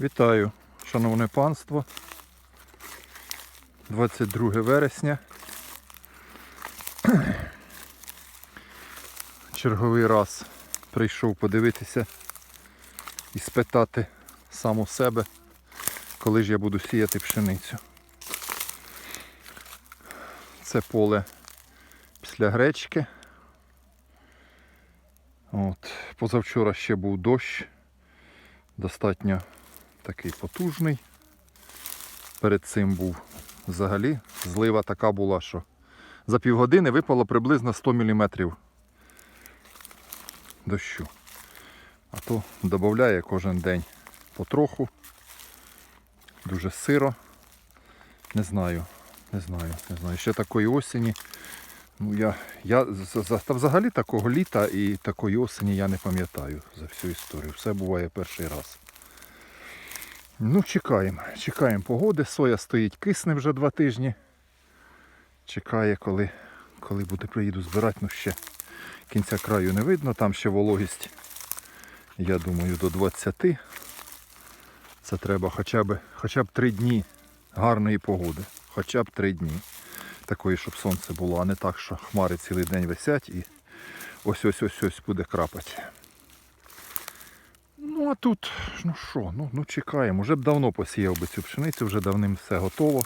Вітаю, шановне панство. 22 вересня. Черговий раз прийшов подивитися і спитати сам у себе, коли ж я буду сіяти пшеницю. Це поле після гречки. От. Позавчора ще був дощ достатньо такий потужний. Перед цим був взагалі злива така була, що за півгодини випало приблизно 100 мм дощу. А то додає кожен день потроху. Дуже сиро. Не знаю, не знаю, не знаю. Ще такої осені. Ну, я, я та взагалі такого літа і такої осені я не пам'ятаю за всю історію. Все буває перший раз. Ну, чекаємо, чекаємо погоди. Соя стоїть, кисне вже два тижні. Чекає, коли, коли буде приїду збирати, ну ще кінця краю не видно, там ще вологість, я думаю, до 20. Це треба хоча б, хоча б 3 дні гарної погоди. Хоча б 3 дні. Такої, щоб сонце було, а не так, що хмари цілий день висять і ось ось ось ось буде крапати. Ну а тут, ну що, ну, ну чекаємо. Уже б давно посіяв би цю пшеницю, вже давним все готово.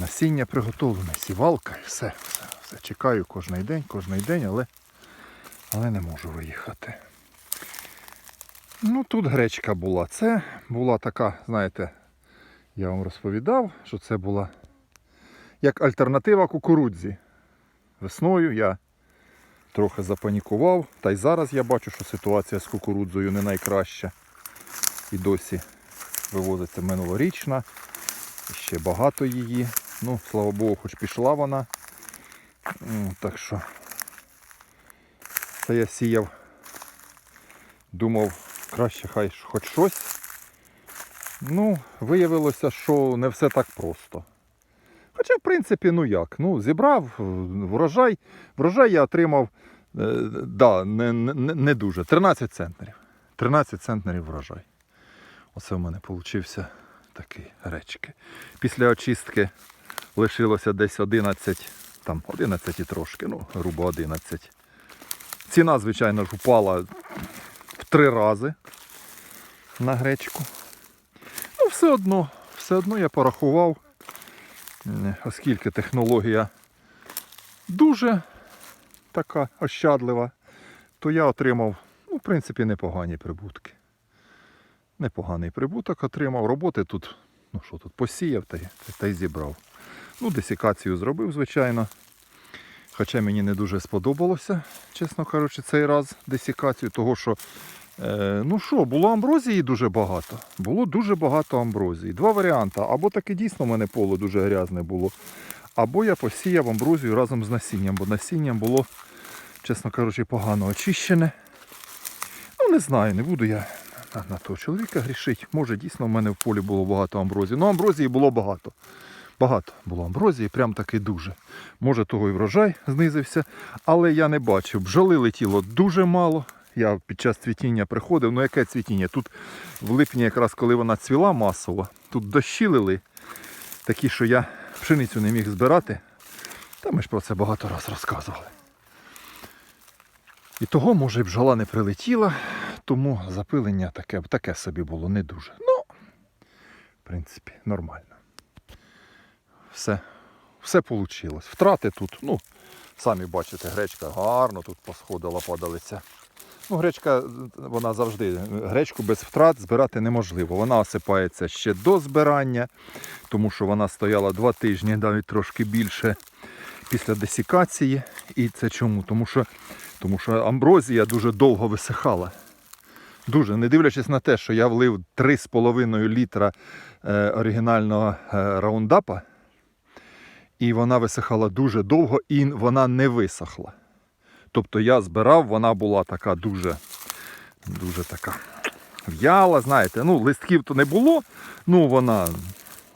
Насіння приготовлене, сівалка, все, все, все. Чекаю кожен день, кожен день, але, але не можу виїхати. Ну тут гречка була. Це була така, знаєте, я вам розповідав, що це була як альтернатива кукурудзі. Весною я трохи запанікував, та й зараз я бачу, що ситуація з кукурудзою не найкраща. І досі вивозиться минулорічна. Ще багато її. Ну, слава Богу, хоч пішла вона. М, Так що це я сіяв. Думав, краще хай хоч щось. Ну, виявилося, що не все так просто. Хоча, в принципі, ну як, ну, зібрав е, врожай. Врожай я отримав е, да, не, не, не дуже. 13 центнерів. 13 центнерів врожай. Оце в мене вийшов такий речки. Після очистки лишилося десь 11, там 11 і трошки, ну, грубо 11. Ціна, звичайно ж, упала в три рази на гречку. Ну, все одно, все одно я порахував, оскільки технологія дуже така ощадлива, то я отримав, ну, в принципі, непогані прибутки. Непоганий прибуток отримав. Роботи тут, ну що тут, посіяв та та й зібрав. Ну, десікацію зробив, звичайно. Хоча мені не дуже сподобалося, чесно кажучи, цей раз десікацію, того що, ну що, було амброзії дуже багато. Було дуже багато амброзії. Два варіанти. Або таки дійсно в мене поле дуже грязне було, або я посіяв амброзію разом з насінням, бо насінням було, чесно кажучи, погано очищене. Ну, не знаю, не буду я на, на того чоловіка грішить. Може, дійсно в мене в полі було багато амброзії. Ну, амброзії було багато. Багато було амброзії, прям таки дуже. Може, того і врожай знизився, але я не бачив. Бджоли летіло дуже мало. Я під час цвітіння приходив. Ну, яке цвітіння? Тут в липні, якраз коли вона цвіла масово, тут дощі лили, такі, що я пшеницю не міг збирати. Та ми ж про це багато раз розказували. І того, може, і бджола не прилетіла, тому запилення таке, таке собі було не дуже. Ну, в принципі, нормально. Все, все вийшло. Втрати тут, ну, самі бачите, гречка гарно тут посходила падалиця. Ну, гречка, вона завжди, гречку без втрат збирати неможливо. Вона осипається ще до збирання, тому що вона стояла два тижні, навіть трошки більше після десікації. І це чому? Тому що, тому що амброзія дуже довго висихала. Дуже, не дивлячись на те, що я влив 3,5 літра е, оригінального е, раундапа, і вона висихала дуже довго, і вона не висохла. Тобто я збирав, вона була така дуже, дуже така в'яла, знаєте, ну, листків то не було, ну вона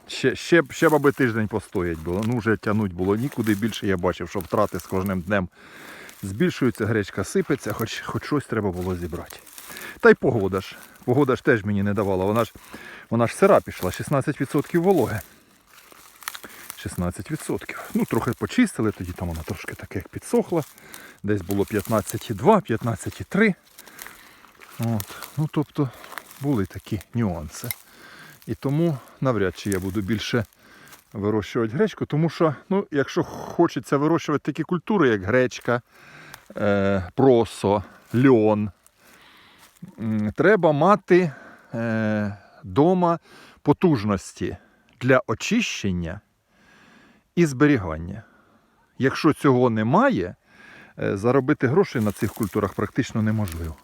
ще, ще, ще б аби тиждень постоять було. Ну, вже тягнуть було нікуди. Більше я бачив, що втрати з кожним днем збільшуються, гречка сипеться, хоч, хоч щось треба було зібрати. Та й погода ж. Погода ж теж мені не давала. Вона ж, вона ж сира пішла, 16% вологи. 16%. Ну, трохи почистили, тоді там вона трошки таке як підсохла. Десь було 15,2, 15,3. От. Ну, тобто були такі нюанси. І тому навряд чи я буду більше вирощувати гречку, тому що, ну, якщо хочеться вирощувати такі культури, як гречка, е, просо, льон, треба мати е, дома потужності для очищення і зберігання. Якщо цього немає, е, заробити гроші на цих культурах практично неможливо.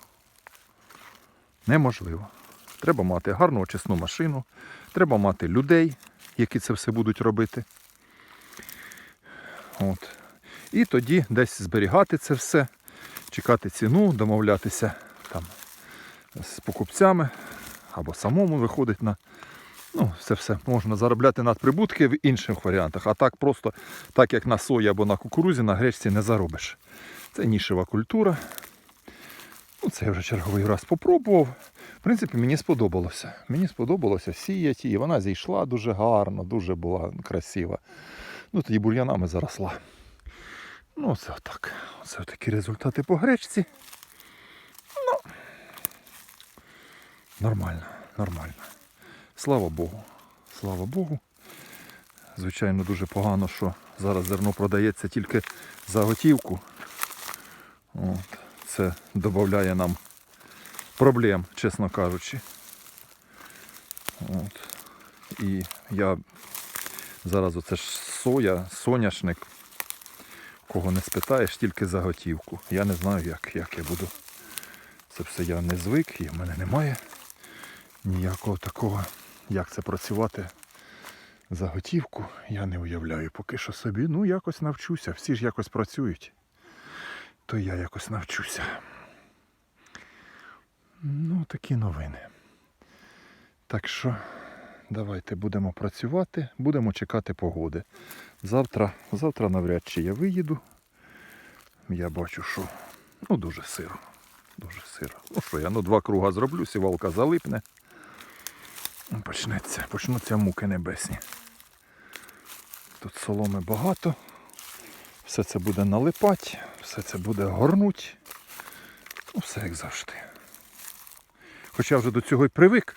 Неможливо. Треба мати гарну очисну машину, треба мати людей, які це все будуть робити. От. І тоді десь зберігати це все, чекати ціну, домовлятися там, з покупцями або самому виходить на. Ну, це все можна заробляти надприбутки в інших варіантах. А так просто, так як на сої або на кукурузі, на гречці не заробиш. Це нішева культура. Ну, це я вже черговий раз попробував. В принципі, мені сподобалося. Мені сподобалося сіяти, і вона зійшла дуже гарно, дуже була красива. Ну, тоді бур'янами заросла. Ну, це отак. Це такі результати по гречці. Ну, нормально, нормально. Слава Богу. Слава Богу. Звичайно, дуже погано, що зараз зерно продається тільки за готівку. От. Це додає нам проблем, чесно кажучи. От. І я зараз оце ж соя, соняшник. Кого не спитаєш, тільки за готівку. Я не знаю, як, як я буду. Це все я не звик і в мене немає ніякого такого, як це працювати за готівку. Я не уявляю поки що собі. Ну, якось навчуся. Всі ж якось працюють. То я якось навчуся. Ну, такі новини. Так що давайте будемо працювати, будемо чекати погоди. Завтра, завтра навряд чи я виїду. Я бачу, що ну, дуже сиро. Дуже сиро. Ну що я, ну два круга зроблю, сівалка залипне. Ну, Почнеться, почнуться муки небесні. Тут соломи багато. Все це буде налипати, все це буде горнуть. Ну, все як завжди. Хоча вже до цього й привик,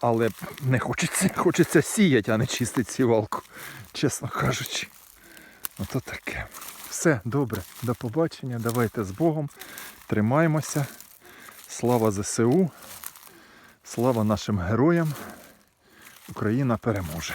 але не хочеться, хочеться сіяти, а не чистити сівалку, чесно кажучи. Ото таке. Все, добре, до побачення. Давайте з Богом. Тримаймося. Слава ЗСУ. Слава нашим героям. Україна переможе.